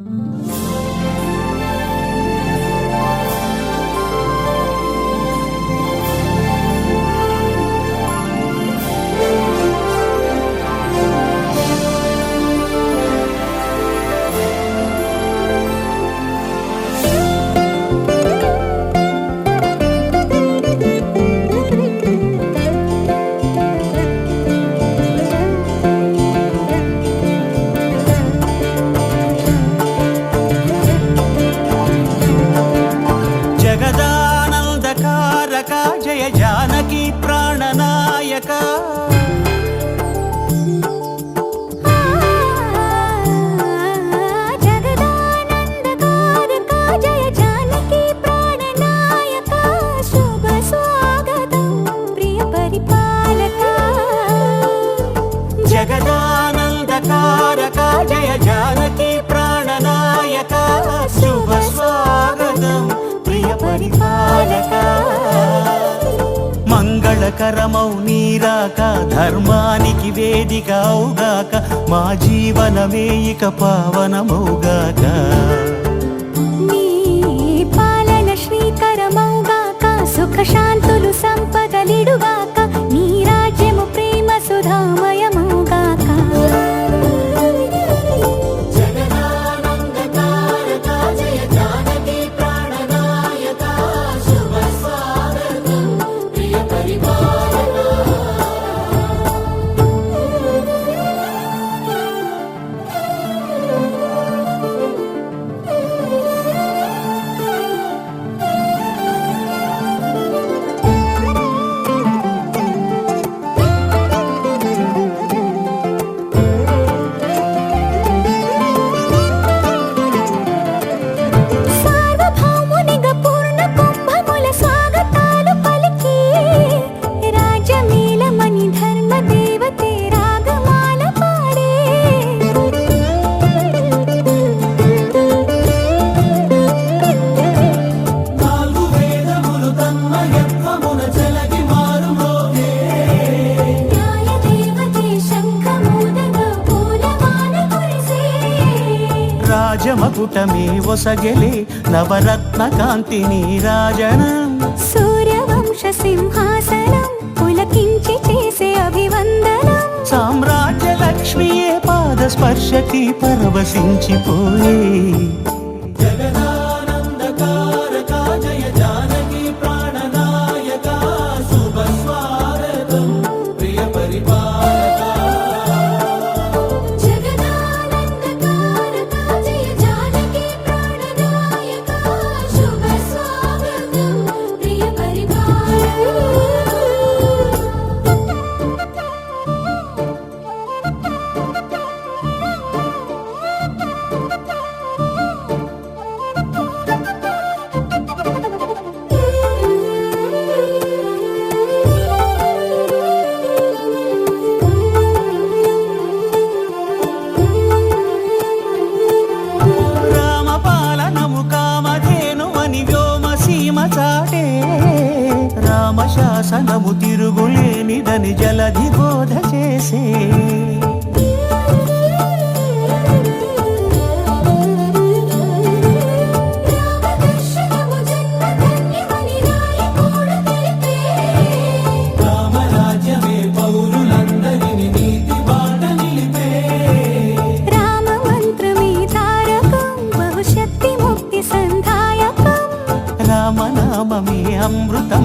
జగదానందకారక పరిపాలక. మంగళకరమౌ నీరాక ధర్మానికి వేదిక అవుగాక మా జీవనమే ఇక పావనమౌగాక. నీ పాలన శ్రీకరమౌగాక సుఖ రాజమకుటమే ఒసగెలే నవరత్న కాంతిని రాజనం. సూర్యవంశ సింహాసనం పులకించి చేసే అభివందనం. సామ్రాజ్య లక్ష్మియే పాద స్పర్శకి పరవశించిపోయే. రామ శాసనము తిరుగులేనిదని జలధి బోధ చేసే. అమృతం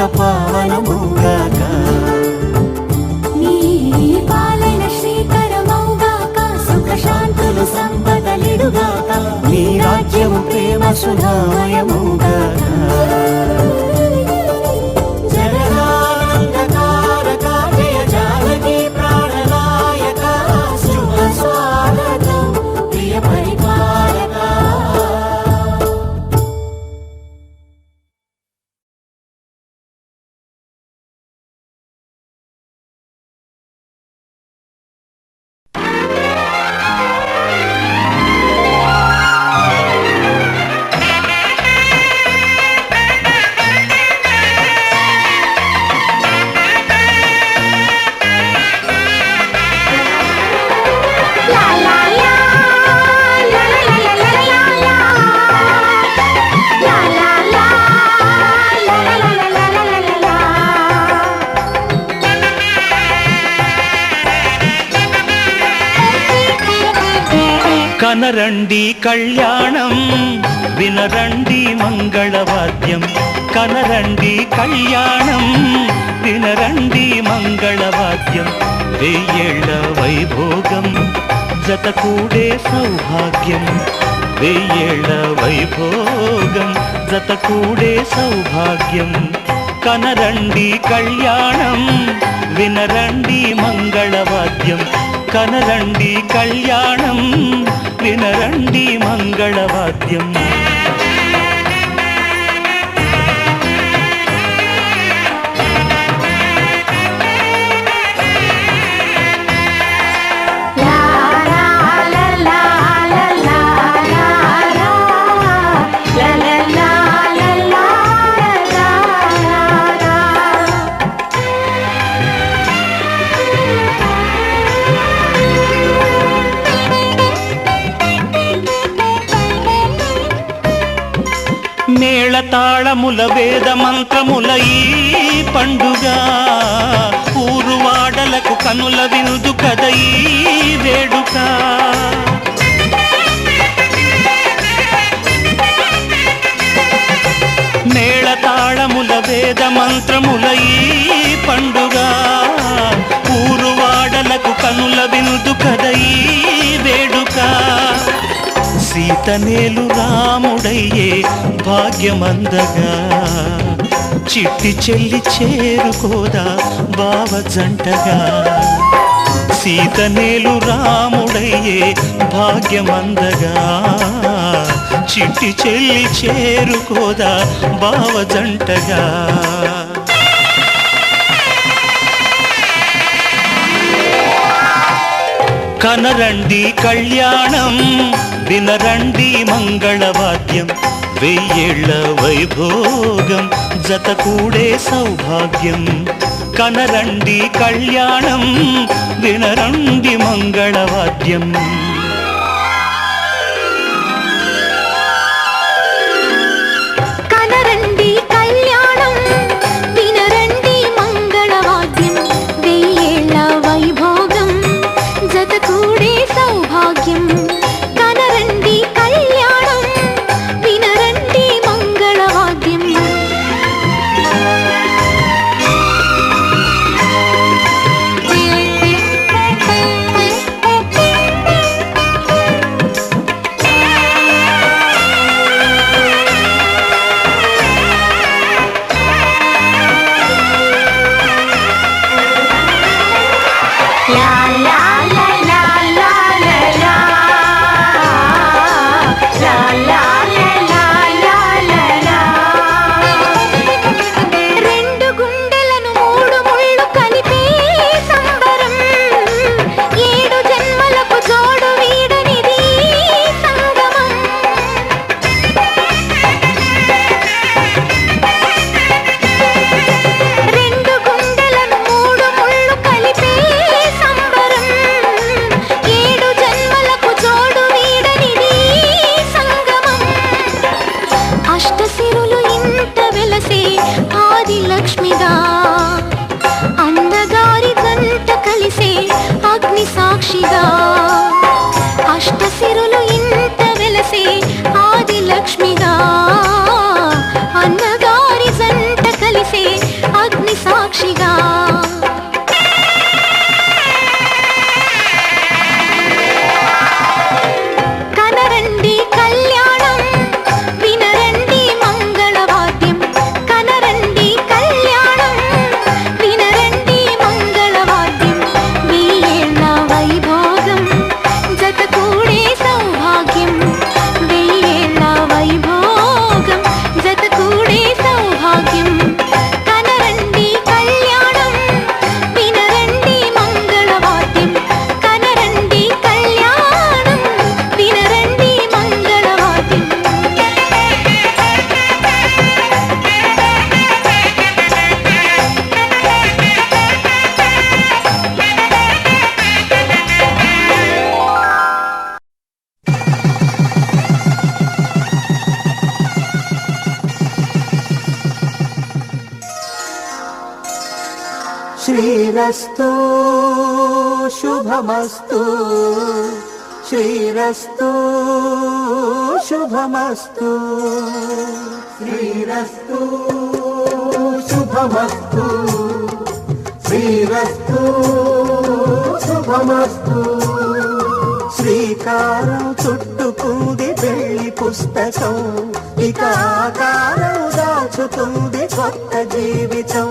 ఇక పావనముగాక పాలన శ్రీకరమౌగాక సుఖ శాంతులు సంపదలిడుగాక నీ రాజ్యము ప్రేమ సుధామయముగాక కనరండి కళ్యాణం వినరండి మంగళవాద్యం. కనరండి కళ్యాణం వినరండి మంగళవాద్యం. వెయ్యేళ్ళ వైభోగం జత కూడే సౌభాగ్యం. వెయ్యేళ్ళ వైభోగం జత కూడే సౌభాగ్యం. కనరండి కళ్యాణం వినరండి మంగళవాద్యం. కనరండి కళ్యాణం వినరండి మంగళవాద్యం తాళముల వేద మంత్రముల ఈ పండుగ. ఊరువాడలకు కనుల విందు కద ఈ వేడుక. మేళ తాళముల వేద మంత్రముల ఈ పండుగ. ఊరువాడలకు కనుల విందు కద ఈ వేడుక. సీతనేలు రాముడయ్యే భాగ్యమందగా. చిట్టి చెల్లి చేరుకోదా బావ జంటగా. సీతనేలు రాముడయ్యే భాగ్యమందగా. చిట్టి చెల్లి చేరుకోదా బావ జంటగా. కనరండి కళ్యాణం వినరండి మంగళవాద్యం వెయ్యేళ్ళ వైభోగం జత కూడే సౌభాగ్యం. కనరండి కళ్యాణం వినరండి మంగళవాద్యం. శ్రీరస్తు శుభమస్తు శ్రీరస్తు శుభమస్తు శ్రీరస్తు శుభమస్తు శ్రీరస్తు శుభమస్తు శ్రీకారం చుట్టుకుంది పెళ్ళి పుస్తకం ఇక ఆకారం దాచుకుంది కొత్త జీవితం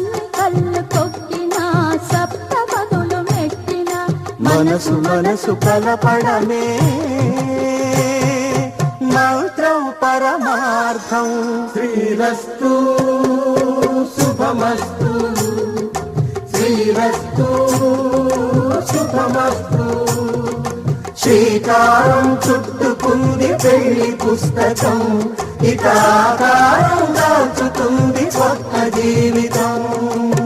మనసు మనసు కలపడమే. మంత్రం పరమార్థం. శ్రీరస్తు శుభమస్తు. శ్రీరస్తు శుభమస్తు. శ్రీకారం చుట్టుకుంది పెళ్ళి పుస్తకం. ఇతాకారం దాచుతుంది కొత్త జీవితం.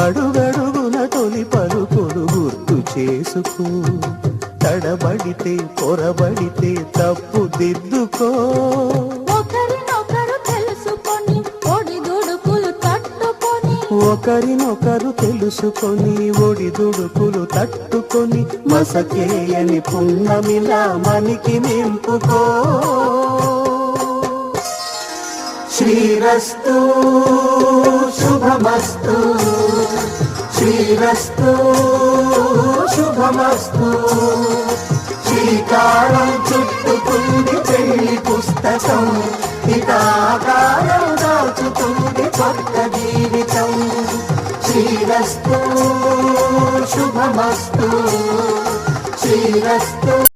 అడుగడుగున తొలి పలుకుడు గుర్తు చేసుకో. తడబడితే పొరబడితే తప్పు దిద్దుకో. ఒకరినొకరు తెలుసుకొని ఒడిదుడుకులు తట్టుకొని. ఒకరినొకరు తెలుసుకొని ఒడిదుడుకులు తట్టుకొని. మసకేయని పున్నమిలా మనికి నింపుకో. శ్రీరస్తు శుభమస్తు. శ్రీరస్తు శుభమస్తు. శ్రీకారం చుట్టుకుంది పెళ్ళి పుస్తకం. ఇక ఆకారం దాచుతుంది కొత్త జీవితం. శ్రీరస్తు శుభమస్తు. శ్రీరస్తు